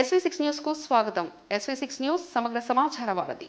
SV six న్యూస్కు స్వాగతం. SV six news సమగ్ర సమాచార వారధి.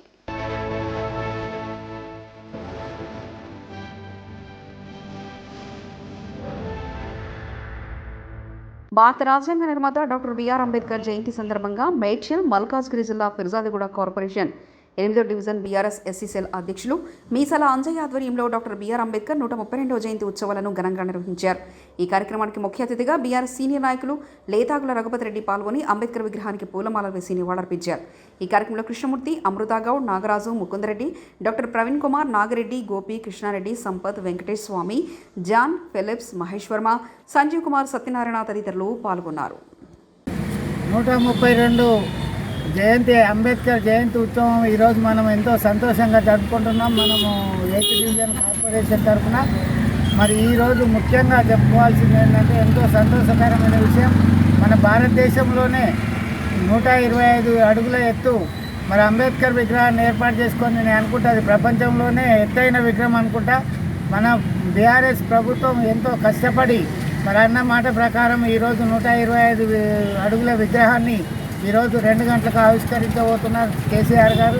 భారత రాజ్యాంగ నిర్మాత డాక్టర్ బిఆర్ అంబేద్కర్ జయంతి సందర్భంగా మేడ్చల్ మల్కాజ్గిరి జిల్లా ఫిర్జాదిగూడ కార్పొరేషన్ ఎనిమిదో డివిజన్ బీఆర్ఎస్ ఎస్సీసెల్ అధ్యక్షులు మీసాల అంజయ్య ఆధ్వర్యంలో డాక్టర్ బిఆర్ అంబేద్కర్ నూట ముప్పై రెండవ జయంతి ఉత్సవాలను ఘనంగా నిర్వహించారు. ఈ కార్యక్రమానికి ముఖ్య అతిథిగా బీఆర్ఎస్ సీనియర్ నాయకులు లేతాకుల రఘుపతి రెడ్డి పాల్గొని అంబేద్కర్ విగ్రహానికి పూలమాల వేసి నివాళులర్పించారు. ఈ కార్యక్రమంలో Krishnamurthy Amrutha Goud Nagaraju Mukunda Reddy doctor Praveen Kumar Nagireddy Gopi Krishna Reddy Sampath Venkatesh Swamy John Philips Mahesh Varma Sanjeev Kumar Satyanarayana తదితరులు పాల్గొన్నారు. నూట ముప్పై రెండు జయంతి అంబేద్కర్ జయంతి ఉత్సవం ఈరోజు మనం ఎంతో సంతోషంగా జరుపుకుంటున్నాం. మనము ఎయిత్ డివిజన్ కార్పొరేషన్ తరఫున. మరి ఈరోజు ముఖ్యంగా చెప్పుకోవాల్సింది ఏంటంటే ఎంతో సంతోషకరమైన విషయం. మన భారతదేశంలోనే నూట ఇరవై ఐదు అడుగుల ఎత్తు మరి అంబేద్కర్ విగ్రహాన్ని ఏర్పాటు చేసుకొని నేను అనుకుంటా అది ప్రపంచంలోనే ఎత్తైన విగ్రహం అనుకుంటా. మన బీఆర్ఎస్ ప్రభుత్వం ఎంతో కష్టపడి మరి అన్న మాట ప్రకారం ఈరోజు నూట ఇరవై ఐదు అడుగుల విగ్రహాన్ని ఈరోజు రెండు గంటలకు ఆవిష్కరించబోతున్నారు కేసీఆర్ గారు.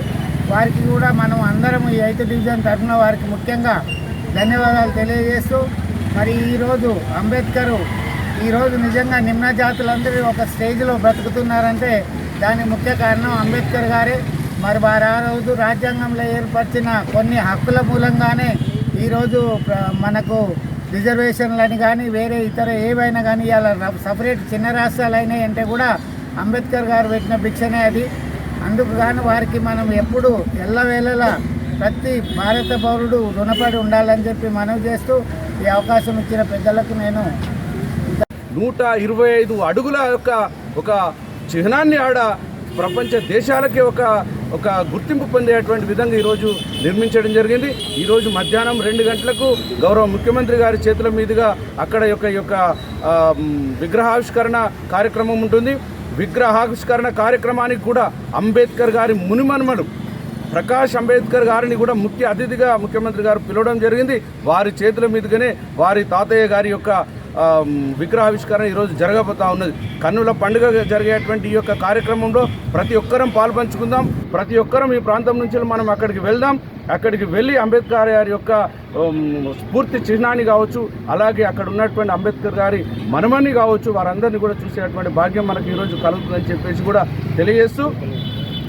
వారికి కూడా మనం అందరం ఈ ఐదు డివిజన్ తరఫున వారికి ముఖ్యంగా ధన్యవాదాలు తెలియజేస్తూ మరి ఈరోజు అంబేద్కర్ ఈరోజు నిజంగా నిమ్న జాతులందరూ ఒక స్టేజ్లో బ్రతుకుతున్నారంటే దానికి ముఖ్య కారణం అంబేద్కర్ గారే. మరి వారు ఆ రోజు రాజ్యాంగంలో ఏర్పరిచిన కొన్ని హక్కుల మూలంగానే ఈరోజు మనకు రిజర్వేషన్లని కానీ వేరే ఇతర ఏవైనా కానీ ఇలా సపరేట్ చిన్న రాష్ట్రాలు అయినాయి అంటే కూడా అంబేద్కర్ గారు పెట్టిన భిక్షనే అది. అందుకు గాను వారికి మనం ఎప్పుడు ఎల్లవేళలా ప్రతి భారత పౌరుడు రుణపడి ఉండాలని చెప్పి మనం చేస్తూ ఈ అవకాశం ఇచ్చిన పెద్దలకు నేను నూట ఇరవై ఐదు అడుగుల యొక్క ఒక చిహ్నాన్ని ఆడ ప్రపంచ దేశాలకి ఒక ఒక గుర్తింపు పొందేటువంటి విధంగా ఈరోజు నిర్మించడం జరిగింది. ఈరోజు మధ్యాహ్నం రెండు గంటలకు గౌరవ ముఖ్యమంత్రి గారి చేతుల మీదుగా అక్కడ యొక్క యొక్క విగ్రహావిష్కరణ కార్యక్రమం ఉంటుంది. విగ్రహావిష్కరణ కార్యక్రమానికి కూడా అంబేద్కర్ గారి మునిమన్మడు ప్రకాష్ అంబేద్కర్ గారిని కూడా ముఖ్య అతిథిగా ముఖ్యమంత్రి గారు పిలవడం జరిగింది. వారి చేతుల మీదుగానే వారి తాతయ్య గారి యొక్క విగ్రహావిష్కరణ ఈరోజు జరగబోతా ఉన్నది. కన్నుల పండుగ జరిగేటువంటి ఈ యొక్క కార్యక్రమంలో ప్రతి ఒక్కరం పాల్పంచుకుందాం ప్రతి ఒక్కరం ఈ ప్రాంతం నుంచి మనం అక్కడికి వెళ్దాం. అక్కడికి వెళ్ళి అంబేద్కర్ గారి యొక్క స్ఫూర్తి చిహ్నాన్ని కావచ్చు అలాగే అక్కడ ఉన్నటువంటి అంబేద్కర్ గారి మనమని కావచ్చు వారందరినీ కూడా చూసేటువంటి భాగ్యం మనకి ఈరోజు కలుగుతుందని చెప్పేసి కూడా తెలియజేస్తూ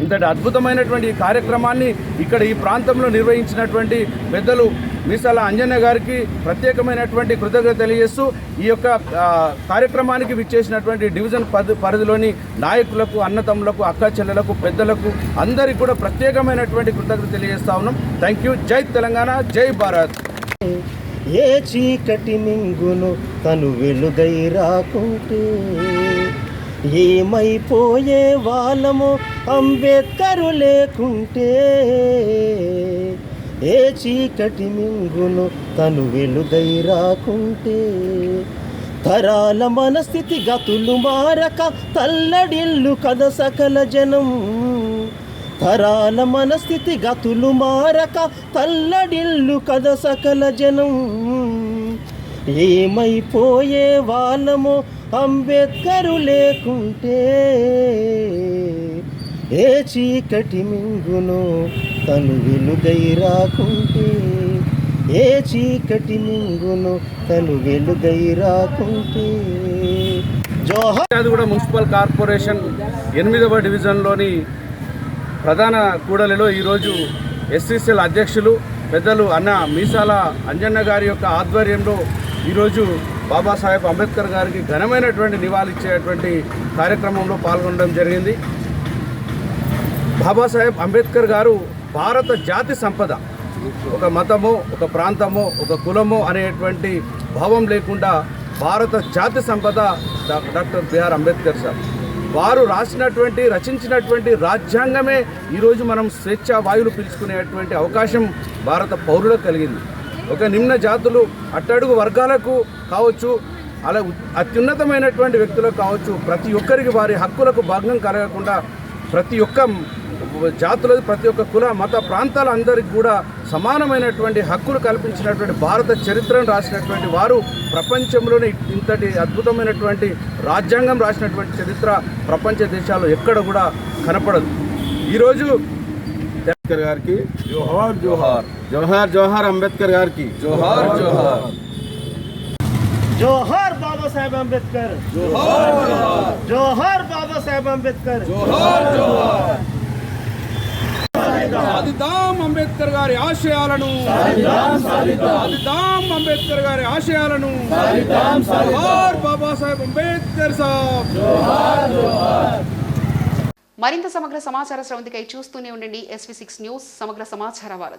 ఇంతటి అద్భుతమైనటువంటి ఈ కార్యక్రమాన్ని ఇక్కడ ఈ ప్రాంతంలో నిర్వహించినటువంటి పెద్దలు మీసాల అంజన్న గారికి ప్రత్యేకమైనటువంటి కృతజ్ఞత తెలియజేస్తూ ఈ యొక్క కార్యక్రమానికి విచ్చేసినటువంటి డివిజన్ పది పరిధిలోని నాయకులకు అన్నతమ్ములకు అక్క చెల్లెలకు పెద్దలకు అందరికీ కూడా ప్రత్యేకమైనటువంటి కృతజ్ఞత తెలియజేస్తా ఉన్నాం. Thank you. జై తెలంగాణ జై భారత్. ఏ చీకటి మింగును తను వెలుగై రాకుంటే ఏమైపోయే వాళ్ళము అంబేద్కరు లేకుంటే ఏ చీకటి మింగును తను వెలుగై రాకుంటే? తరాల మనస్థితి గతులు మారక తల్లడిల్లు కథ సకల జనం. తరాల మనస్థితి గతులు మారక తల్లడిల్లు కథ సకల జనం. ఏమైపోయే వాళ్ళము అంబేద్కరు లేకుంటే ఏ చీకటి మింగును తను వెలుగై రాకుంటే ఏ చీకటి మింగును తను వెలుగై రాకుంటే. జోహర్ కూడా మున్సిపల్ కార్పొరేషన్ ఎనిమిదవ డివిజన్లోని ప్రధాన కూడలిలో ఈరోజు ఎస్సీసీఎల్ అధ్యక్షులు పెద్దలు అన్న మీసాల అంజన్న గారి యొక్క ఆధ్వర్యంలో ఈరోజు బాబాసాహెబ్ అంబేద్కర్ గారికి ఘనమైనటువంటి నివాళిచ్చేటువంటి కార్యక్రమంలో పాల్గొనడం జరిగింది. బాబాసాహెబ్ అంబేద్కర్ గారు భారత జాతి సంపద ఒక మతము ఒక ప్రాంతము ఒక కులమో అనేటువంటి భావం లేకుండా భారత జాతి సంపద డాక్టర్ బిఆర్ అంబేద్కర్ సార్. వారు రాసినటువంటి రచించినటువంటి రాజ్యాంగమే ఈరోజు మనం స్వేచ్ఛా వాయువులు పీల్చుకునేటువంటి అవకాశం భారత పౌరులకు కలిగింది. ఒక నిమ్న జాతులు అట్టడుగు వర్గాలకు కావచ్చు అలా ఉ- అత్యున్నతమైనటువంటి వ్యక్తులకు కావచ్చు ప్రతి ఒక్కరికి వారి హక్కులకు భగ్నం కలగకుండా ప్రతి ఒక్క జాతుల ప్రతి ఒక్క కుల మత ప్రాంతాల అందరికి కూడా సమానమైనటువంటి హక్కులు కల్పించినటువంటి భారత చరిత్రను రాసినటువంటి వారు ప్రపంచంలోనే ఇంతటి అద్భుతమైనటువంటి రాజ్యాంగం రాసినటువంటి చరిత్ర ప్రపంచ దేశాల్లో ఎక్కడ కూడా కనపడదు. ఈరోజు అంబేద్కర్ గారికి. జోహార్ జోహార్. జోహార్ జోహార్ అంబేద్కర్ గారికి. జోహార్ జోహార్. జోహార్ బాబాసాహెబ్ అంబేద్కర్. జోహార్ బాబాసాహెబ్ అంబేద్కర్. సాధిద్దాం అంబేద్కర్ గారి ఆశయాలను. సాధిద్దాం అంబేద్కర్ గారి ఆశయాలను. జోహార్ బాబాసాహెబ్ అంబేద్కర్ సాబ్. మరింత సమగ్ర సమాచార స్రవంతికై చూస్తూనే ఉండండి ఎస్వి సిక్స్ న్యూస్ సమగ్ర సమాచార వారధి.